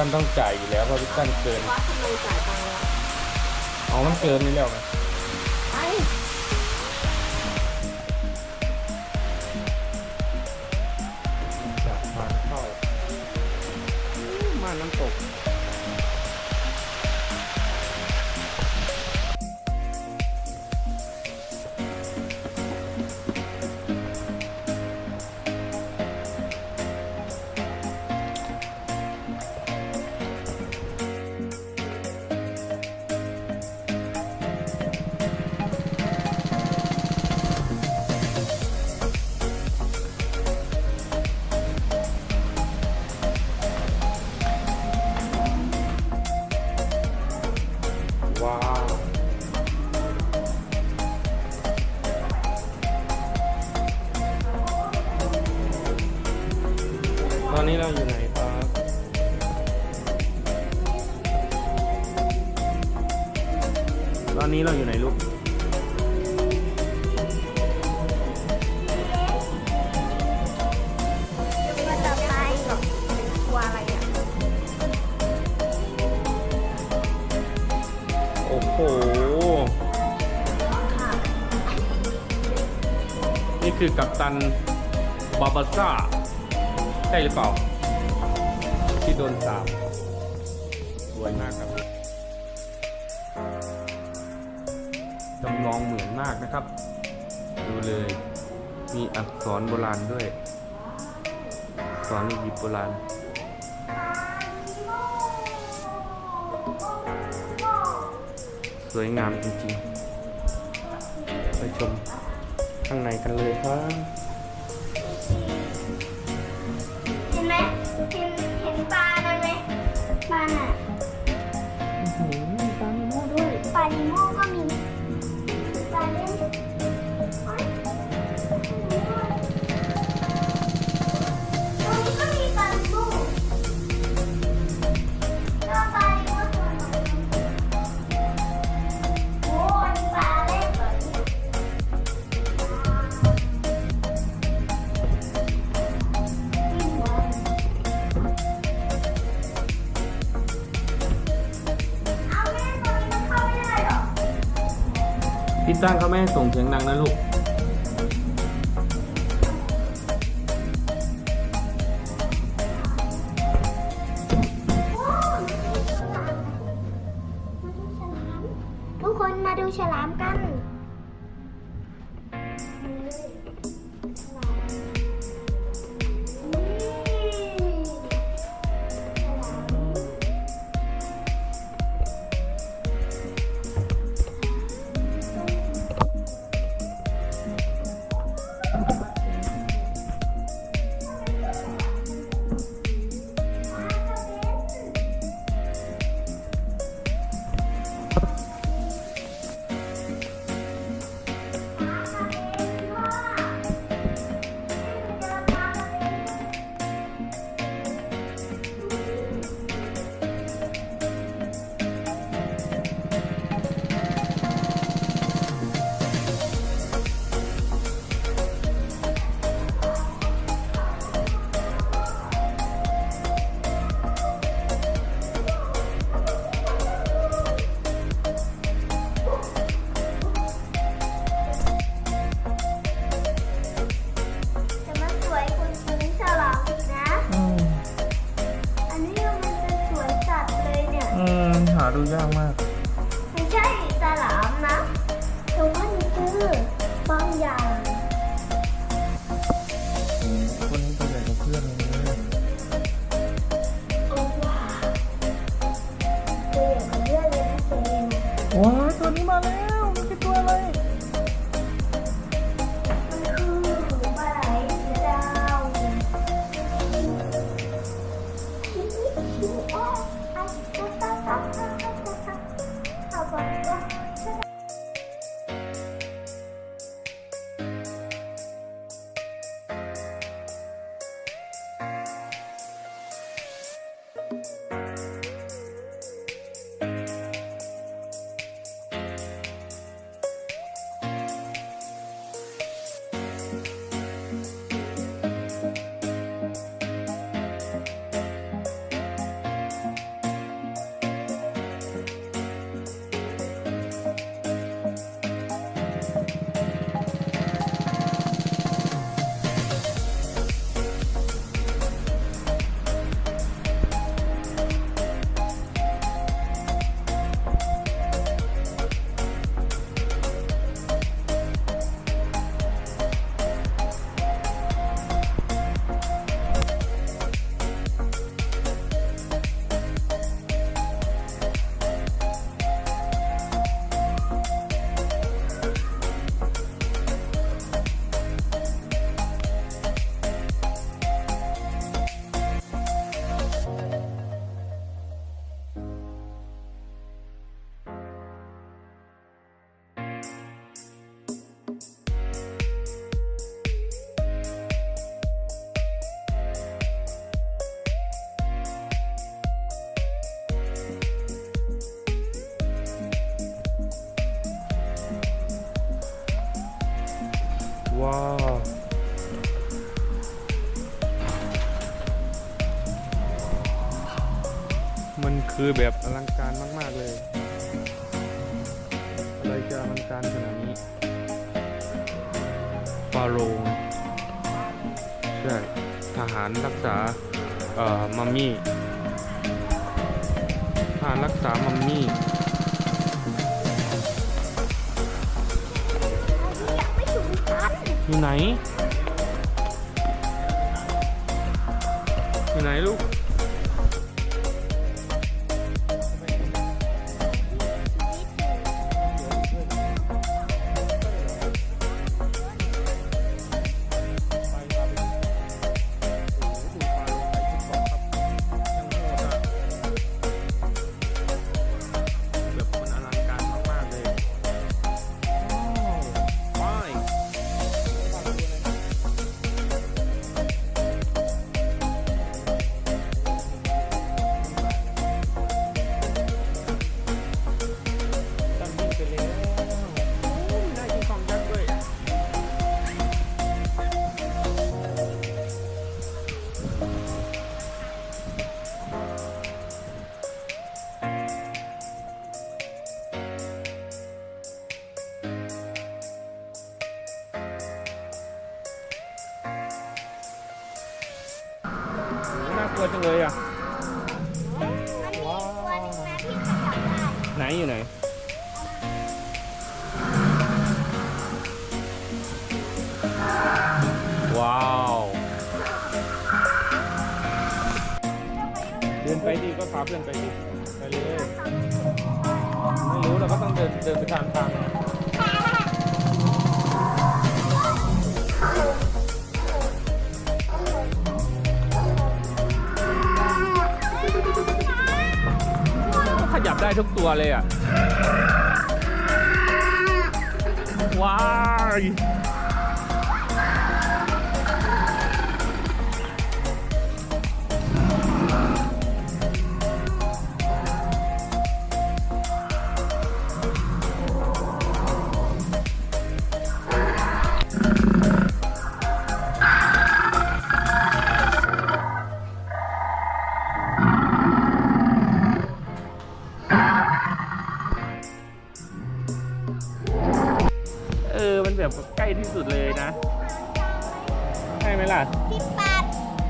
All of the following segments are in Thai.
ตั้นต้องจ่ายอยู่แล้วเพราะพี่ตั้นเกินว่าทำไมจ่ายตังค์แล้วเอามันเกินนี่แล้วไงไอ้จากทางเข้ามาน้ำตก นนี้เราอยู่ไหนครับตอนนี้เราอยู่ไหนลูกมันจะไปแบบเป็นครัวอะไรอะโอ้โห ค่ะนี่คือกัปตันบาบาซ่า ใช่หรือเปล่า ที่โดนสาบสวยมากครับจำลองเหมือนมากนะครับ ดูเลย มีอักษรโบราณด้วยอักษรอียิปต์โบราณสวยงามจริงๆ ไปชมข้างในกันเลยครับ พี่ตั้งเขาไม่ให้ส่งเสียงดังนะลูกทุกคนมาดูฉลามกัน ว้าวมันคือแบบอลังการมาก ๆ เลย อะไรจะอลังการขนาดนี้ฟาโรห์ใช่ ทหารรักษา เอ่อ มัมมี่ ทหารรักษา มัมมี่ อยู่ไหน อยู่ไหนลูก ดินไปดิก็พาเพื่อนไปดิไปเลย ไม่รู้เราก็ต้องเดินเดินไปตามทางนขยับได้ทุกตัวเลยอะ ว้าย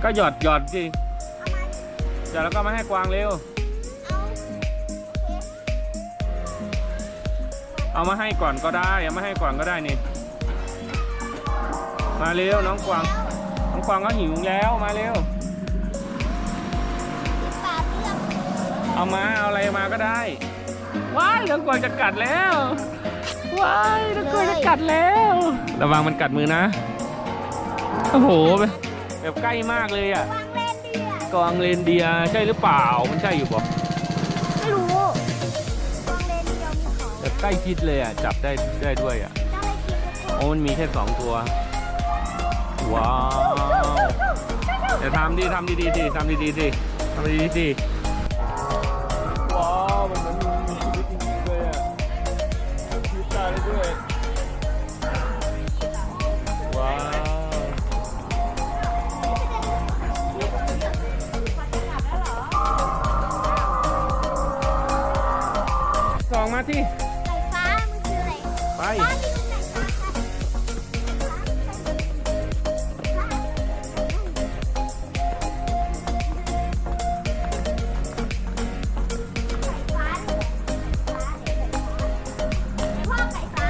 ก็หยอดหยอดสิเอามาหยอดแล้วก็มาให้กวางเร็ว เอามาให้ก่อนก็ได้เอามาให้ก่อนก็ได้นี่ มาเร็วน้องกวาง น้องกวางก็หิวแล้วมาเร็ว เอกเอามาเอาอะไรมาก็ได้ ว้ายน้องกวางจะกัดแล้ว ว้ายน้องกวางจะกัดแล้ว ระวังมันกัดมือนะ โอ้โห แบบแบบใกล้มากเลยอะวางเลนเดียร์กวางเรนเดียร์ใช่หรือเปล่ามันใช่อยู่ปะไม่รู้วางเลนเดียร์มีของแบบใกล้ชิดเลยอะจับได้ได้ด้วยอะได้อะไรกินทุกคนโอ้มันมีแค่สองตัวว้าวเดี๋ยวทำดิทำดีๆสิทำดีๆสิทำดีๆสิ สองมาที่ไก่ฟ้ามันคืออะไรไปฟ้าที่มันไก่ฟ้าไก่ฟ้าพ่อไก่ฟ้า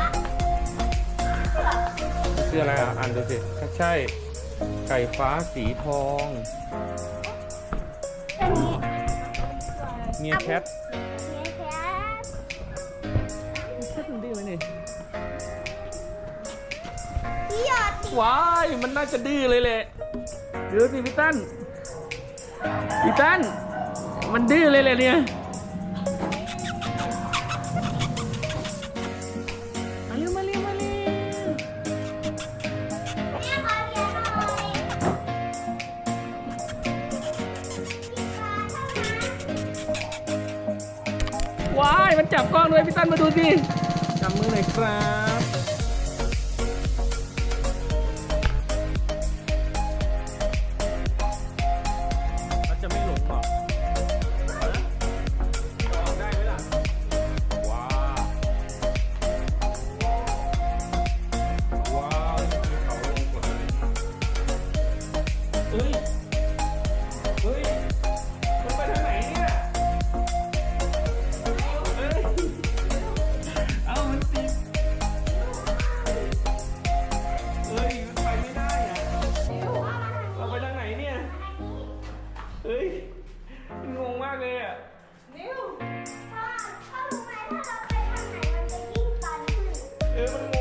ชื่ออะไรอะอ่านดูสิใช่ ไก่ฟ้าสีทอง ตัวนี้ เมียแคท ว้ายมันน่าจะดื้อเลยแหละดูสิพี่ตั้นพี่ตั้นมันดื้อเลยแหละเนี่ยมาเร็วมาเร็วมาเร็วแม่ขอเรียนหน่อยว้ายมันจับกล้องด้วยพี่ตั้นมาดูสิจับมือหน่อยครับ มันง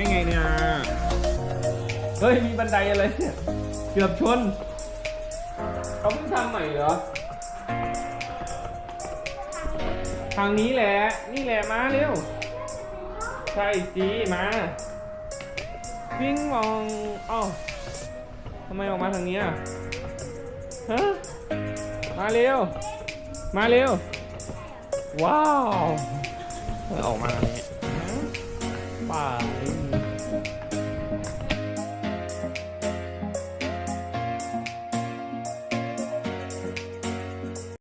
ได้ไงเนี่ย เฮ้ย มีบันไดอะไรเนี่ย เกือบชน เขาเพิ่งทำใหม่เหรอางนี้แหละ นี่แหละมาเร็ว ใช่สิมาวิ่งมองเอ้าทำไมออกมาทางนี้อะฮะมาเร็ว มาเร็ว ว้าวทำไมออกมาทางนี้ฮะป่านี่